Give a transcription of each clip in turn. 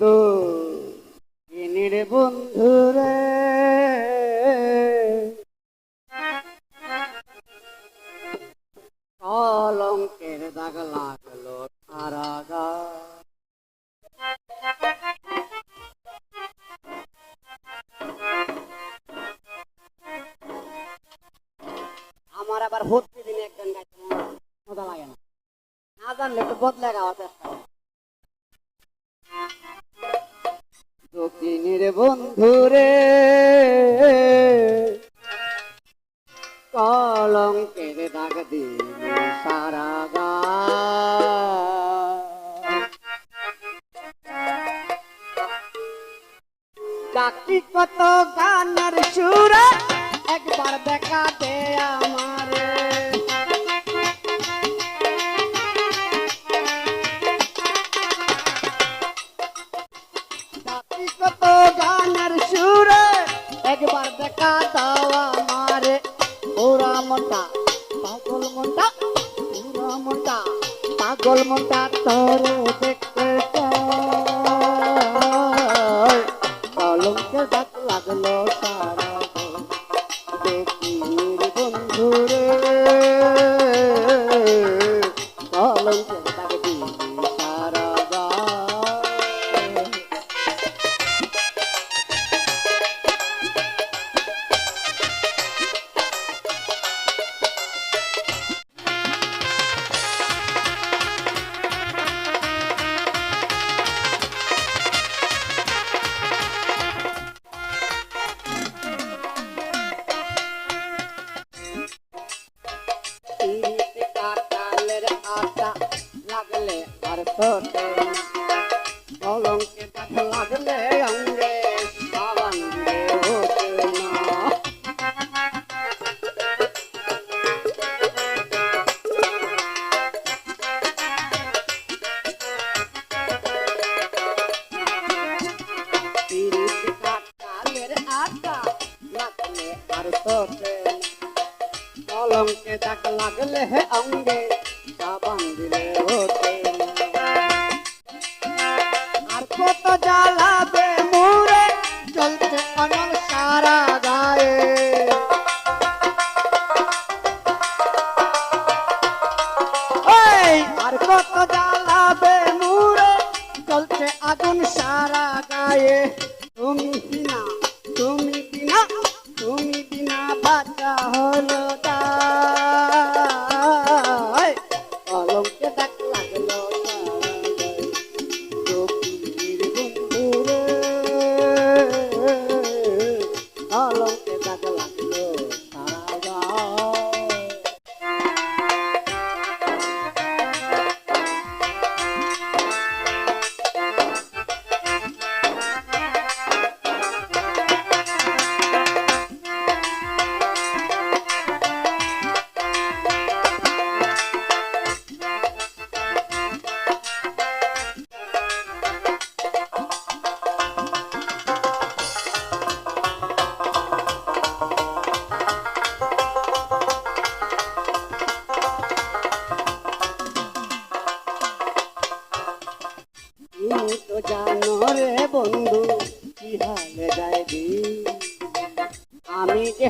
তো কিনির বন্ধু রে কলঙ্কের দাগ লাগল সারা আমার আবার ভর্তি দিনে একজন গাইতে মজা- লাগে না। না জানলে একটু বদলে গাওয়ার বন্ধু রে কলঙ্কের দাগ দিল সারা গা। ডাকি কত গানের সুরে, একবার দেখা দে আমারে। একবার দেখা দাও আমারে। ওরা মনটা পাগল মনটা ওরা মনটা পাগল মনটা তোর লাগল সারা দেখি বন্ধু তোতে কলঙ্কে দাগ লাগলে অঙ্গে দিয়ে হতে না কলঙ্কে দাগ লাগলে অঙ্গে দিলে হতে কত জ্বালাবে মুরে চলছে অনল সারা গায়ে। আর আগুন সারা গায়ে। তুমি কলমকে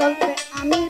চলতে আমি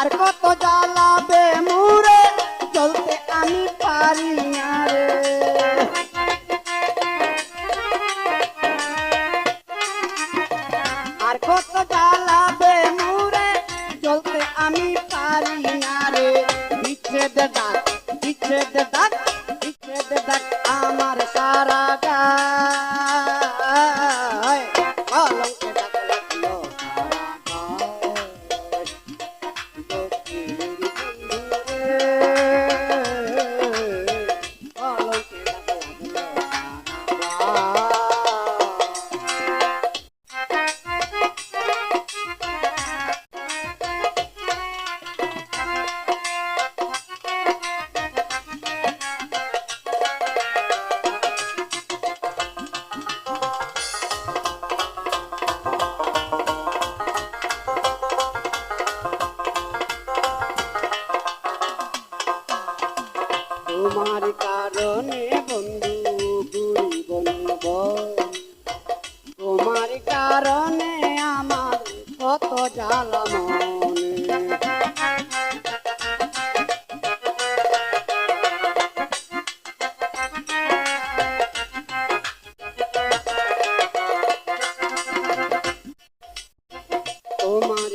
আর কত জ্বালাবে মুরে চলতে আমি পারি। কত জ্বালা মনে তোমার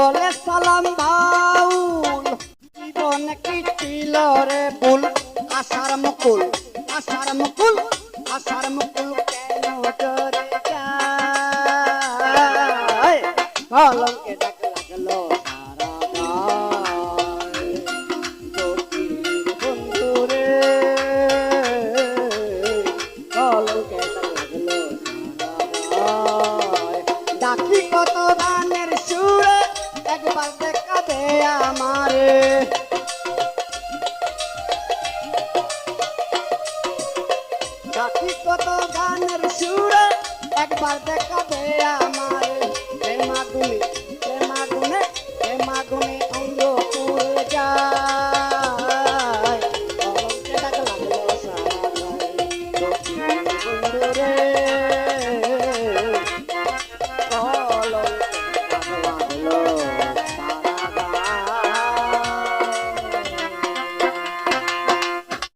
বলে সালাম বাউল জীবন কি ছিল রে ভুল আশার মুকুল আশার মুকুল আশার মুকুল কেন ডরে যায়? কলঙ্কে ডাক লাগল? আমারে